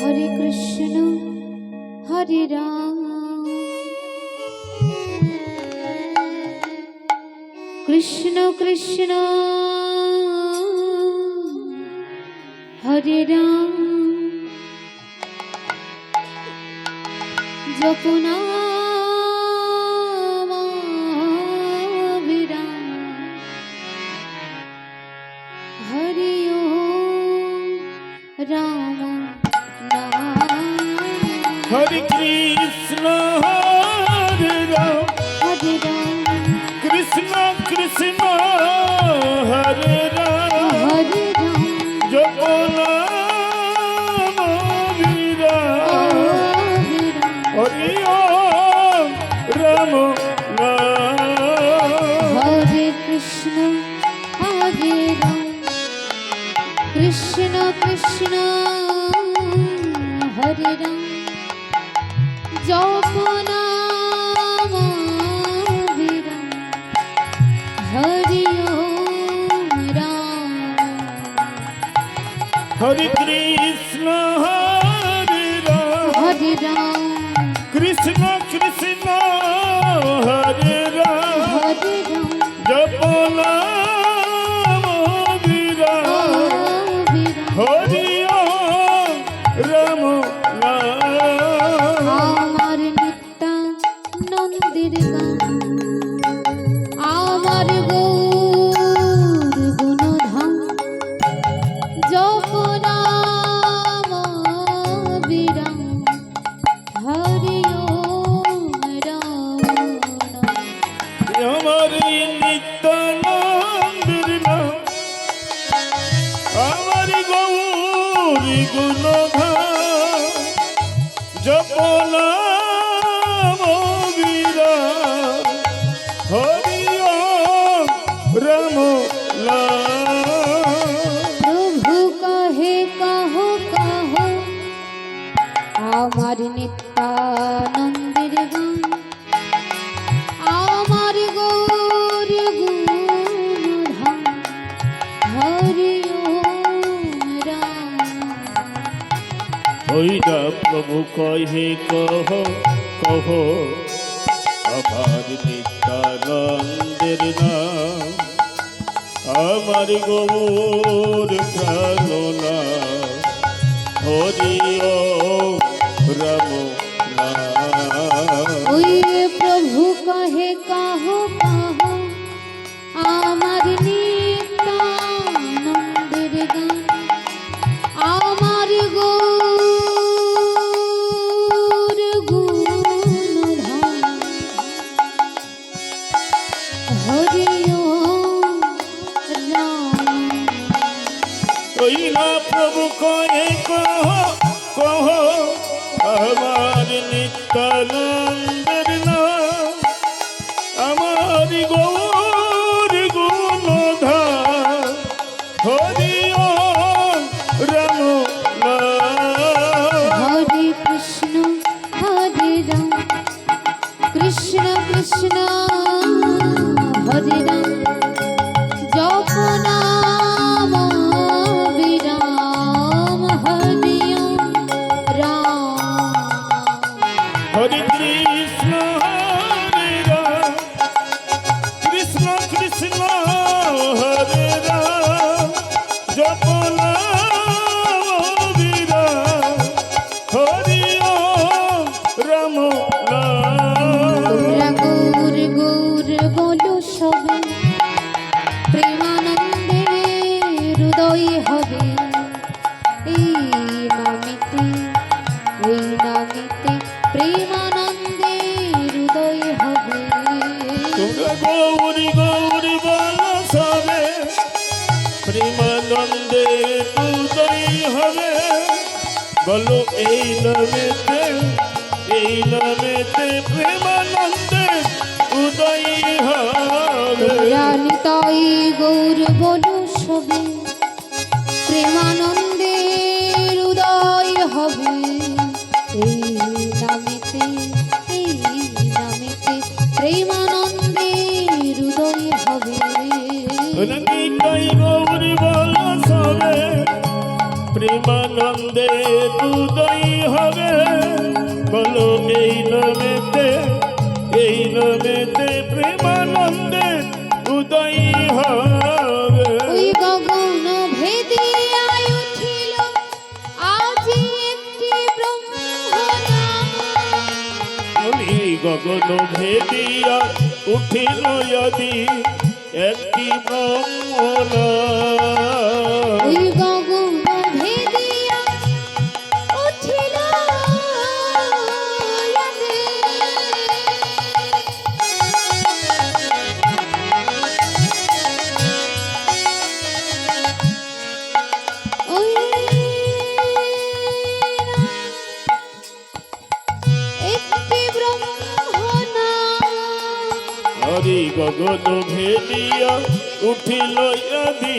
হরে কৃষ্ণ হরে রাম। কৃষ্ণ কৃষ্ণ হরে রাম। যখন dancing গুণ জপনা কহে কহ কহ। আমার নিত্যানন্দের নাম আমার গৌর প্রাণনা হরিয় Tana. Tá তাই গৌর বলু সবে প্রেমানন্দের উদয় হবে। এই নামেতে, এই হবে। গৌর বল সবে প্রেমানন্দের হবে। বলো এই নামেতে এই নামেতে গগন ভেদিয়া উঠিল যদি একটি ব্রহ্মনা উঠিল যদি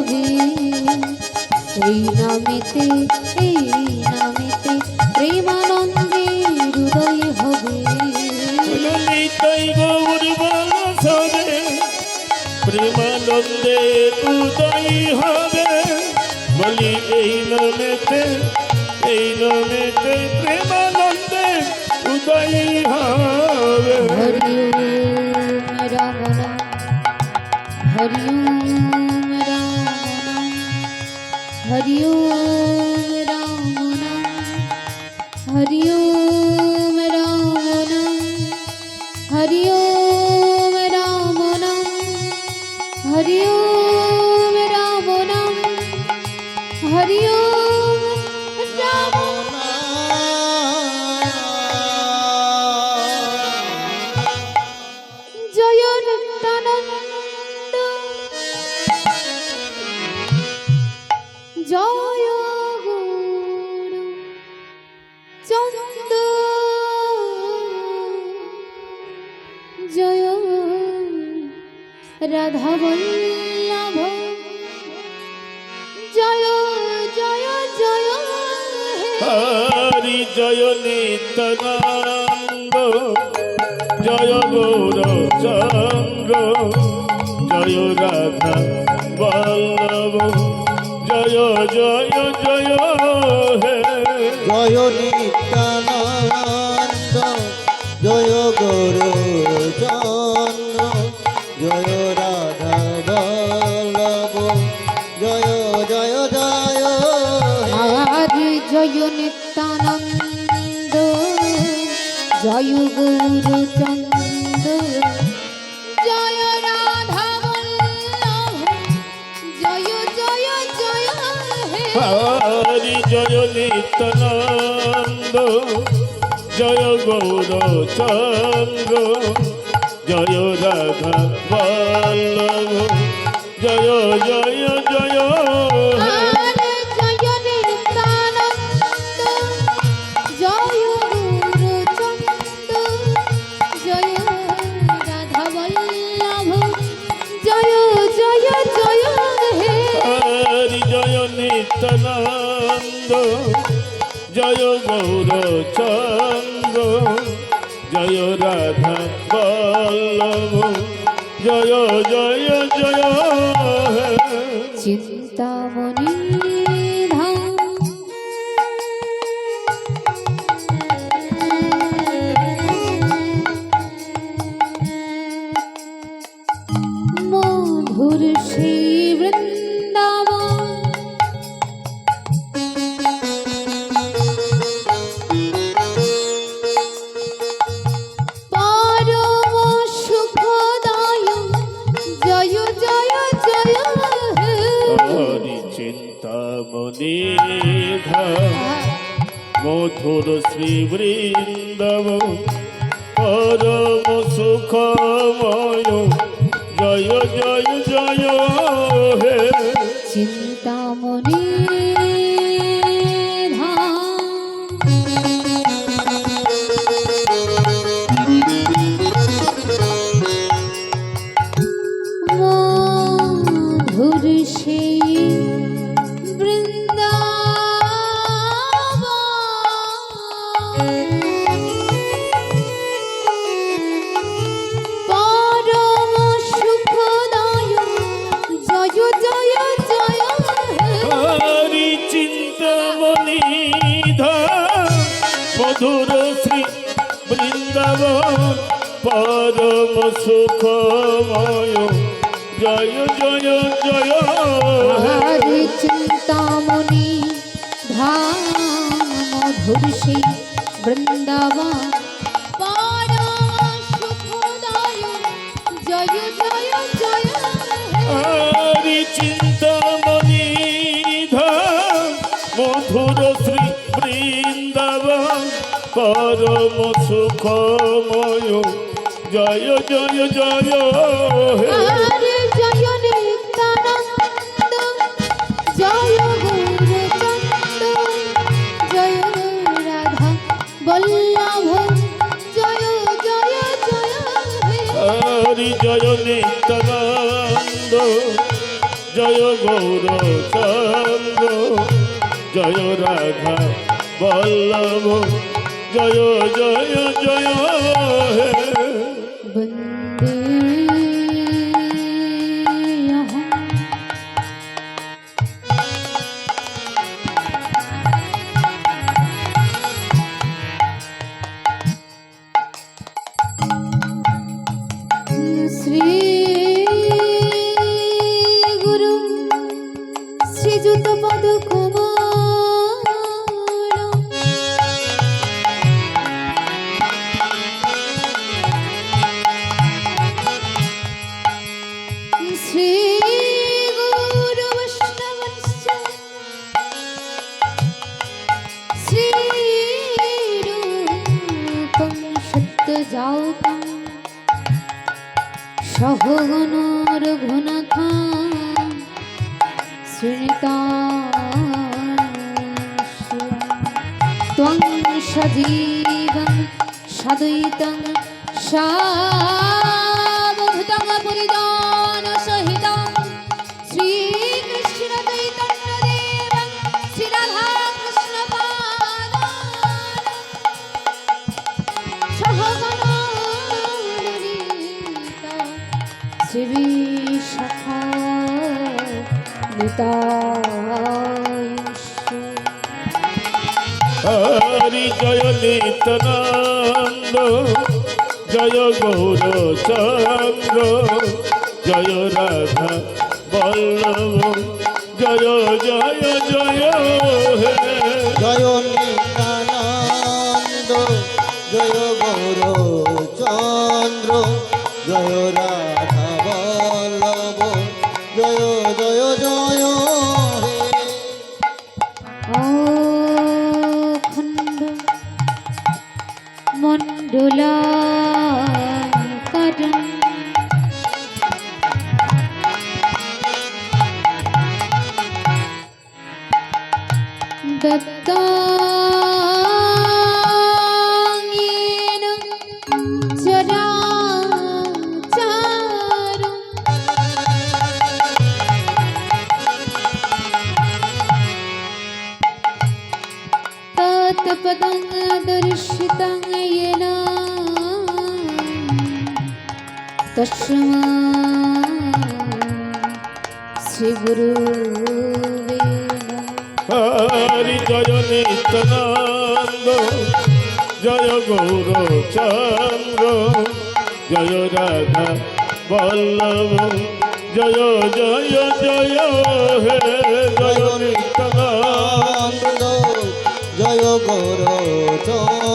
হবে এই নামেতে এই নামেতে প্রেমানন্দে হৃদয় হবে। প্রেমানন্দে উদয় হবে। বলি এই নামেতে এই নামেতে প্রেমানন্দে উদয় হবে। হরি রাম হরি হরি ওম রাম হে হরি জয় নিত্যানন্দ, জয় গৌর চন্দ্র, জয় রাধা বল্লভ, জয় জয় জয় হে। জয় নিত্যানন্দ, জয় গুরু জয় গৌর চন্দ জয় রাধা জয় জয় জয় হরি জয় চন্দ্র জয় জয় জয় গৌর চন্দ্র জয় রাধা বল্লভ জয় জয় জয় হে। চিন্তামণিধাম মধুর শ্রীবৃন্দব পরম সুখময়। জয় জয় জয় হে পরম সুখময়। জয় জয় জয়। হরে চিন্তামণি ধাম মধুর সেই বৃন্দাবন জয় জয় জয়। হরি চিন্তামণি ধাম মধুর শ্রী বৃন্দাবন। পরম সুখময়। জয় জয় জয় হরে জয় নিত্যানন্দ জয় গৌরচন্দ জয় রাধা বল্লভ জয় জয় জয় হে জয় নিত্যানন্দ জয় গৌর চন্দ্র জয় রাধা বল্লভ জয় জয় জয় হে। সহগণ রঘুনাথ শ্রীতা সজীবং সদৈতং সা হরি জয় নিত্যানন্দ, জয় গৌর চন্দ্র, জয় রাধা বল্লভ, জয় জয় জয় হে। জয় নিত্যানন্দ, জয় গৌর চন্দ্র, জয় রাধা தத்தாங்கேனும் சராச்சாரும் தாத்தபதங்க தரிசிதங்க ஏனா தஸ்மா ஸ்ரீ குரு জয় গৌর চন্দ্র জয় রাধা বল্লভ জয় জয় জয় হে জয় নিত্যানন্দ। জয় গৌর চন্দ্র।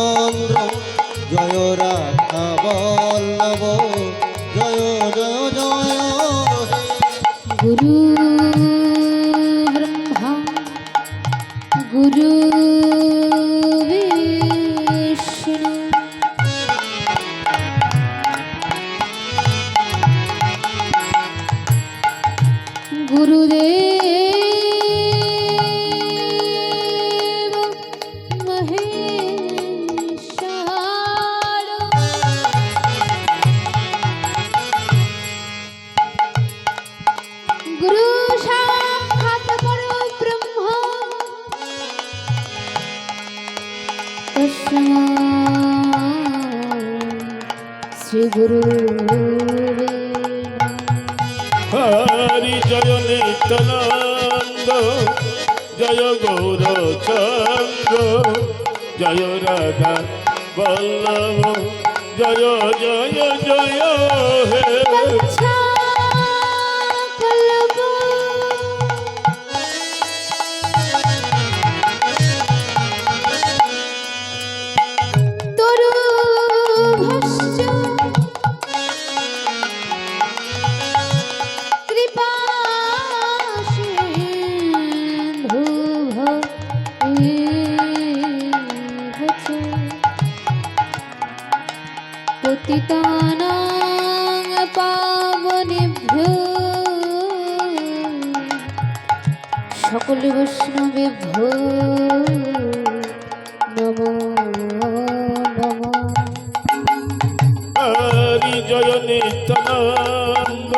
নিত্যানন্দ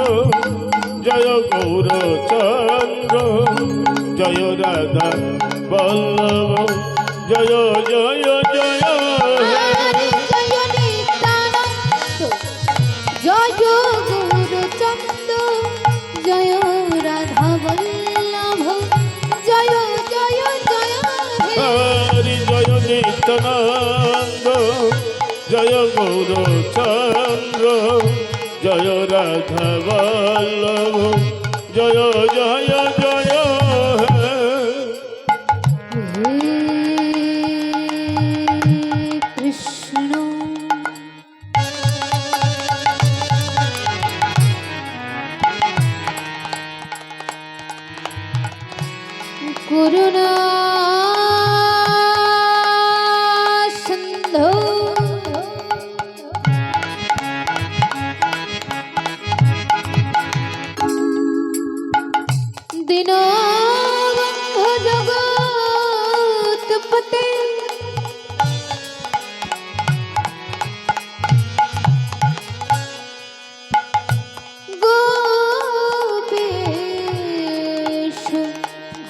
জয় গৌরচন্দ্র জয় রাধা বল্লভ জয় জয়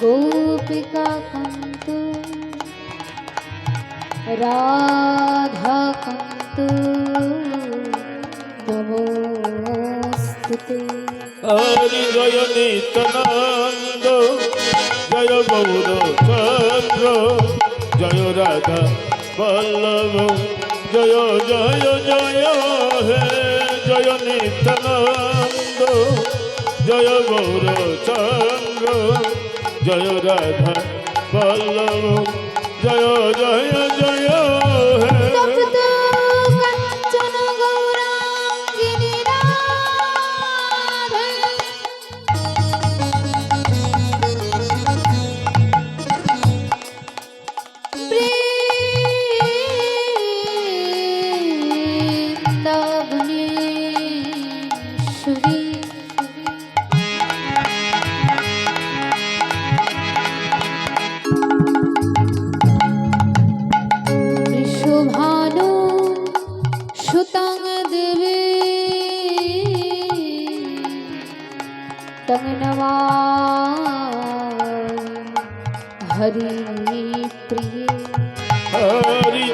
কান্ত রাধা কান্ত নমস্তুতে হরি জয় নিত্যানন্দ জয় গৌরচন্দ্র জয় রাধা বল্লভ জয় জয় জয় হে জয় নিত্যানন্দ জয় রাধা বল্লভ জয় জয় জয় হে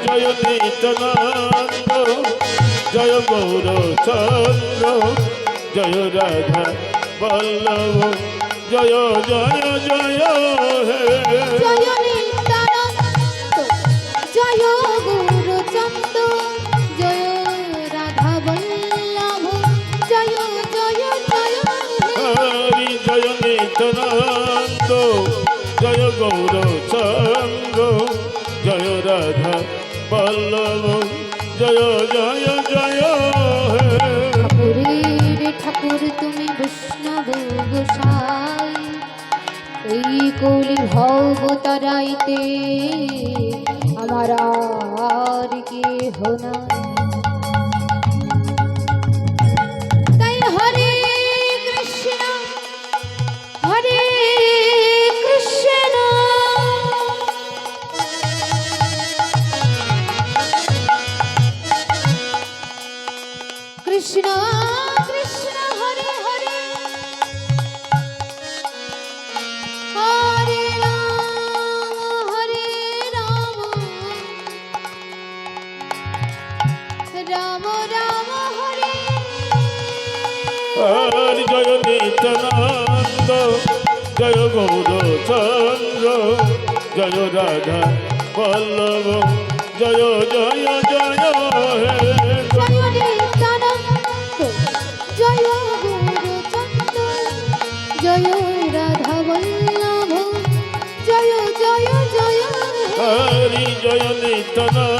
জয় নিত্যানন্দ জয় রাধা বল্লভ জয় জয় জয় হে। জয় নিত্যানন্দ জয় গুরুচন্দ জয় রাধা বল্লভ জয় জয় জয় হে। হরি জয় জয় গৌরচন্দ্র এই কলি ভব তারাইতে আমার আর কেহ নাই। আর জয় নিত্যানন্দ জয় গৌরচন্দ্র জয় রাধা বল্লভ জয় জয় জয় হে জয় নিত্যানন্দ